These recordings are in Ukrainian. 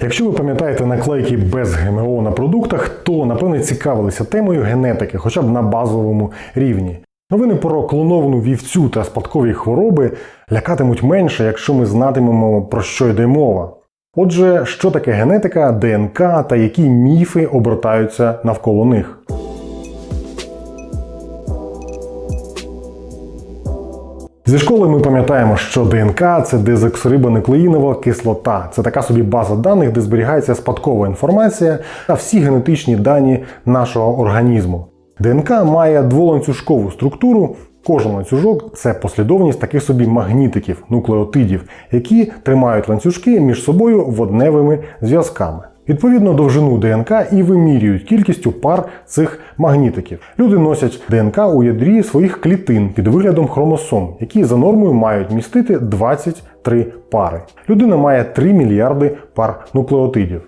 Якщо ви пам'ятаєте наклейки без ГМО на продуктах, то напевне цікавилися темою генетики, хоча б на базовому рівні. Новини про клоновану вівцю та спадкові хвороби лякатимуть менше, якщо ми знатимемо про що йде мова. Отже, що таке генетика, ДНК та які міфи обертаються навколо них. Зі школи ми пам'ятаємо, що ДНК це дезоксирибонуклеїнова кислота. Це така собі база даних, де зберігається спадкова інформація та всі генетичні дані нашого організму. ДНК має дволанцюжкову структуру. Кожен ланцюжок це послідовність таких собі магнітиків, нуклеотидів, які тримають ланцюжки між собою водневими зв'язками. Відповідно довжину ДНК і вимірюють кількістю пар цих магнітиків. Люди носять ДНК у ядрі своїх клітин під виглядом хромосом, які за нормою мають містити 23 пари. Людина має 3 мільярди пар нуклеотидів.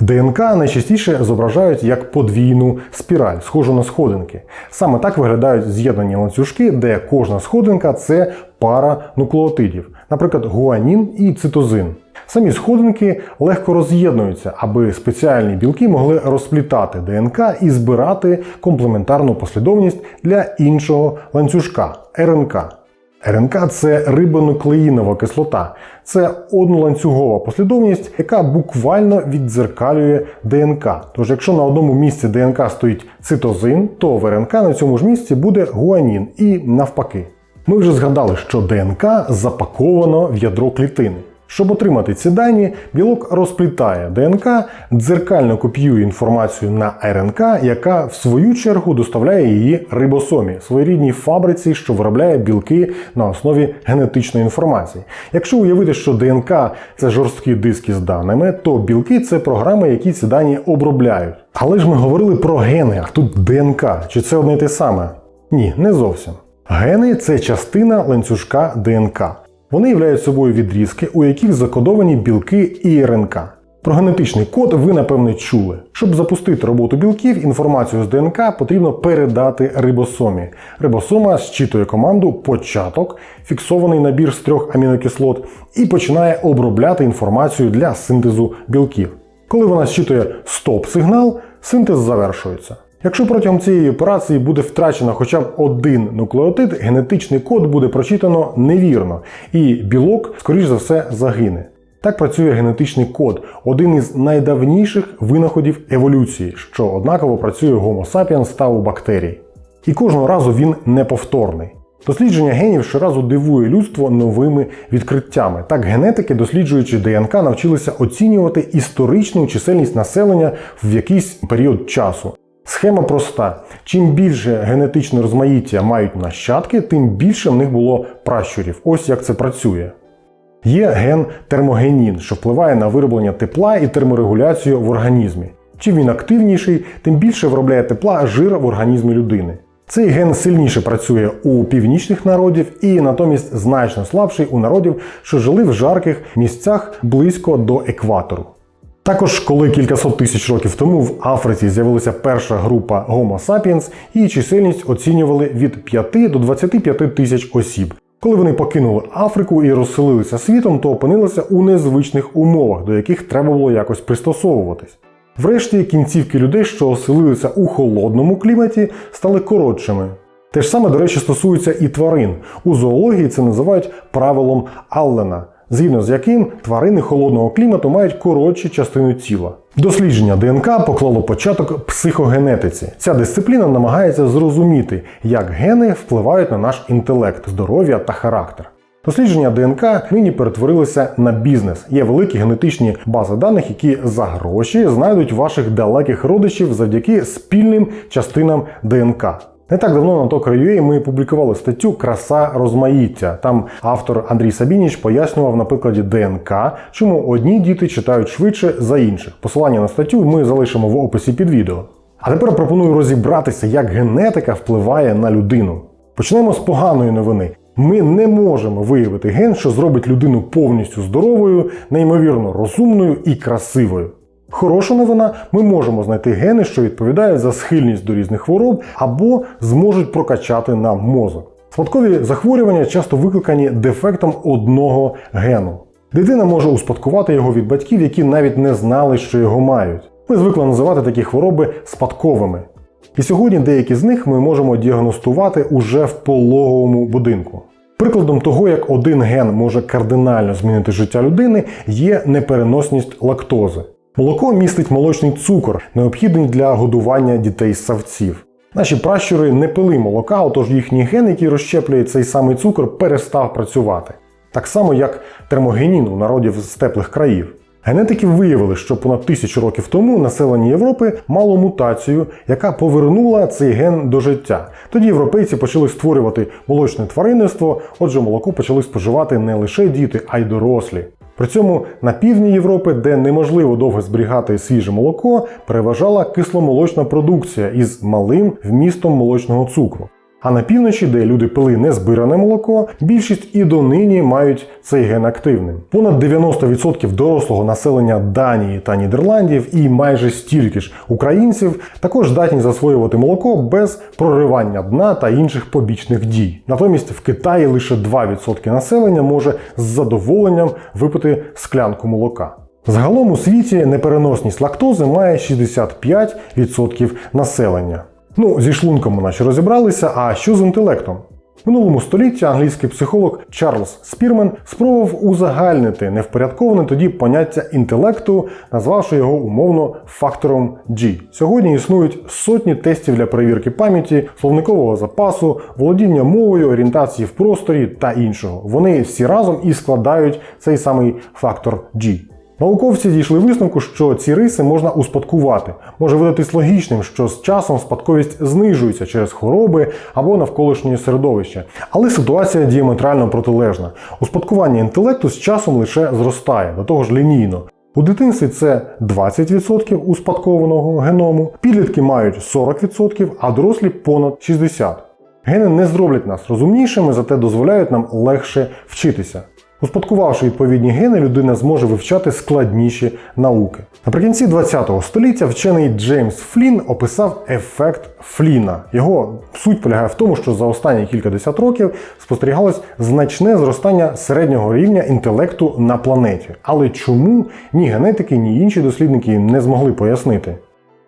ДНК найчастіше зображають як подвійну спіраль, схожу на сходинки. Саме так виглядають з'єднані ланцюжки, де кожна сходинка це пара нуклеотидів, наприклад, гуанін і цитозин. Самі сходинки легко роз'єднуються, аби спеціальні білки могли розплітати ДНК і збирати комплементарну послідовність для іншого ланцюжка РНК. РНК це рибонуклеїнова кислота. Це одноланцюгова послідовність, яка буквально віддзеркалює ДНК. Тож, якщо на одному місці ДНК стоїть цитозин, то в РНК на цьому ж місці буде гуанін і навпаки. Ми вже згадали, що ДНК запаковано в ядро клітини. Щоб отримати ці дані, білок розплітає ДНК, дзеркально копіює інформацію на РНК, яка в свою чергу доставляє її рибосомі, своєрідній фабриці, що виробляє білки на основі генетичної інформації. Якщо уявити, що ДНК це жорсткі диски з даними, то білки це програми, які ці дані обробляють. Але ж ми говорили про гени, а тут ДНК. Чи це одне те саме? Ні, не зовсім. Гени це частина ланцюжка ДНК. Вони являють собою відрізки, у яких закодовані білки і РНК. Про генетичний код ви напевне чули. Щоб запустити роботу білків, інформацію з ДНК потрібно передати рибосомі. Рибосома зчитує команду початок, фіксований набір з трьох амінокислот, і починає обробляти інформацію для синтезу білків. Коли вона зчитує стоп-сигнал, синтез завершується. Якщо протягом цієї операції буде втрачено хоча б один нуклеотид, генетичний код буде прочитано невірно, і білок, скоріш за все, загине. Так працює генетичний код, один із найдавніших винаходів еволюції, що однаково працює Homo sapiens та у бактерій. І кожного разу він неповторний. Дослідження генів щоразу дивує людство новими відкриттями. Так генетики, досліджуючи ДНК, навчилися оцінювати історичну чисельність населення в якийсь період часу. Схема проста: чим більше генетичне розмаїття мають нащадки, тим більше в них було пращурів. Ось як це працює. Є ген термогенін, що впливає на вироблення тепла і терморегуляцію в організмі. Чим він активніший, тим більше виробляє тепла жир в організмі людини. Цей ген сильніше працює у північних народів і натомість значно слабший у народів, що жили в жарких місцях близько до екватору. Також, коли кількасот тисяч років тому в Африці з'явилася перша група Homo sapiens, її чисельність оцінювали від 5 до 25 тисяч осіб. Коли вони покинули Африку і розселилися світом, то опинилися у незвичних умовах, до яких треба було якось пристосовуватись. Врешті кінцівки людей, що оселилися у холодному кліматі, стали коротшими. Те ж саме, до речі, стосується і тварин. У зоології це називають правилом Аллена, згідно з яким тварини холодного клімату мають коротші частини тіла. Дослідження ДНК поклало початок психогенетиці. Ця дисципліна намагається зрозуміти, як гени впливають на наш інтелект, здоров'я та характер. Дослідження ДНК нині перетворилися на бізнес. Є великі генетичні бази даних, які за гроші знайдуть ваших далеких родичів завдяки спільним частинам ДНК. Не так давно на Tokyo.ua ми публікували статтю Краса розмаїття. Там автор Андрій Сабініч пояснював на прикладі ДНК, чому одні діти читають швидше за інших. Посилання на статтю ми залишимо в описі під відео. А тепер пропоную розібратися, як генетика впливає на людину. Почнемо з поганої новини. Ми не можемо виявити ген, що зробить людину повністю здоровою, неймовірно розумною і красивою. Хороша новина, ми можемо знайти гени, що відповідають за схильність до різних хвороб або зможуть прокачати нам мозок. Спадкові захворювання часто викликані дефектом одного гену. Дитина може успадкувати його від батьків, які навіть не знали, що його мають. Ми звикли називати такі хвороби спадковими. І сьогодні деякі з них ми можемо діагностувати уже в пологовому будинку. Прикладом того, як один ген може кардинально змінити життя людини, є непереносність лактози. Молоко містить молочний цукор, необхідний для годування дітей савців. Наші пращури не пили молока, отож їхній ген, який розщеплює цей самий цукор, перестав працювати. Так само, як термогенін у народів з теплих країв. Генетики виявили, що понад тисячу років тому населення Європи мало мутацію, яка повернула цей ген до життя. Тоді європейці почали створювати молочне тваринництво, отже, молоко почали споживати не лише діти, а й дорослі. При цьому на півдні Європи, де неможливо довго зберігати свіже молоко, переважала кисломолочна продукція із малим вмістом молочного цукру. А на півночі, де люди пили незбиране молоко, більшість і донині мають цей ген активним. Понад 90% дорослого населення Данії та Нідерландів і майже стільки ж українців також здатні засвоювати молоко без проривання дна та інших побічних дій. Натомість в Китаї лише 2% населення може з задоволенням випити склянку молока. Загалом у світі непереносність лактози має 65% населення. Ну, зі шлунком ми наче розібралися, а що з інтелектом? Минулому столітті англійський психолог Чарльз Спірмен спробував узагальнити невпорядковане тоді поняття інтелекту, назвавши його умовно фактором G. Сьогодні існують сотні тестів для перевірки пам'яті, словникового запасу, володіння мовою, орієнтації в просторі та іншого. Вони всі разом і складають цей самий фактор G. Науковці дійшли висновку, що ці риси можна успадкувати. Може видатись логічним, що з часом спадковість знижується через хвороби або навколишнє середовище. Але ситуація діаметрально протилежна. Успадкування інтелекту з часом лише зростає, до того ж лінійно. У дитинстві це 20% успадкованого геному, підлітки мають 40%, а дорослі понад 60%. Гени не зроблять нас розумнішими, зате дозволяють нам легше вчитися. Успадкувавши відповідні гени, людина зможе вивчати складніші науки. Наприкінці ХХ століття вчений Джеймс Флін описав ефект Фліна. Його суть полягає в тому, що за останні кількадесят років спостерігалось значне зростання середнього рівня інтелекту на планеті. Але чому ні генетики, ні інші дослідники не змогли пояснити?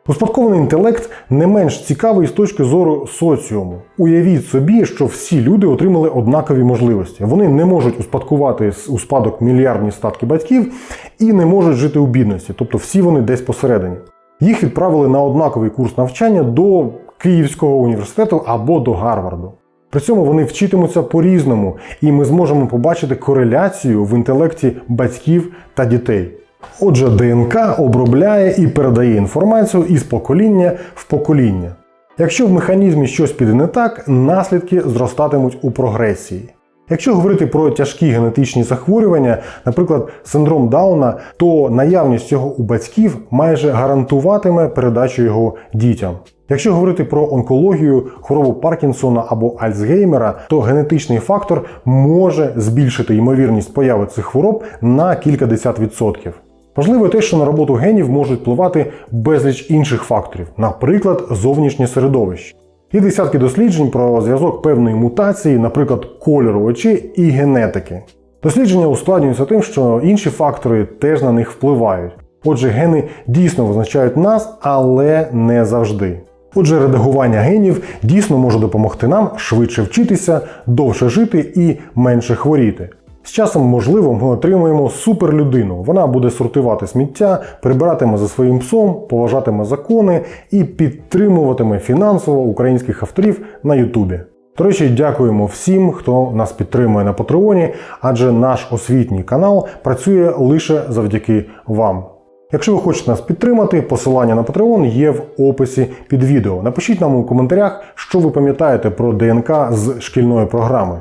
Успадкований інтелект не менш цікавий з точки зору соціуму. Уявіть собі, що всі люди отримали однакові можливості. Вони не можуть успадкувати у спадок мільярдні статки батьків і не можуть жити у бідності, тобто всі вони десь посередині. Їх відправили на однаковий курс навчання до Київського університету або до Гарварду. При цьому вони вчитимуться по-різному, і ми зможемо побачити кореляцію в інтелекті батьків та дітей. Отже, ДНК обробляє і передає інформацію із покоління в покоління. Якщо в механізмі щось піде не так, наслідки зростатимуть у прогресії. Якщо говорити про тяжкі генетичні захворювання, наприклад, синдром Дауна, то наявність цього у батьків майже гарантуватиме передачу його дітям. Якщо говорити про онкологію, хворобу Паркінсона або Альцгеймера, то генетичний фактор може збільшити ймовірність появи цих хвороб на кількадесят відсотків. Важливо те, що на роботу генів можуть впливати безліч інших факторів, наприклад, зовнішнє середовище. Є десятки досліджень про зв'язок певної мутації, наприклад, кольору очей і генетики. Дослідження ускладнюються тим, що інші фактори теж на них впливають. Отже, гени дійсно визначають нас, але не завжди. Отже, редагування генів дійсно може допомогти нам швидше вчитися, довше жити і менше хворіти. З часом, можливо, ми отримаємо суперлюдину. Вона буде сортувати сміття, прибиратиме за своїм псом, поважатиме закони і підтримуватиме фінансово українських авторів на Ютубі. До речі, дякуємо всім, хто нас підтримує на Патреоні, адже наш освітній канал працює лише завдяки вам. Якщо ви хочете нас підтримати, посилання на Patreon є в описі під відео. Напишіть нам у коментарях, що ви пам'ятаєте про ДНК з шкільної програми.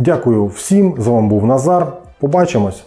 Дякую всім, з вами був Назар. Побачимось!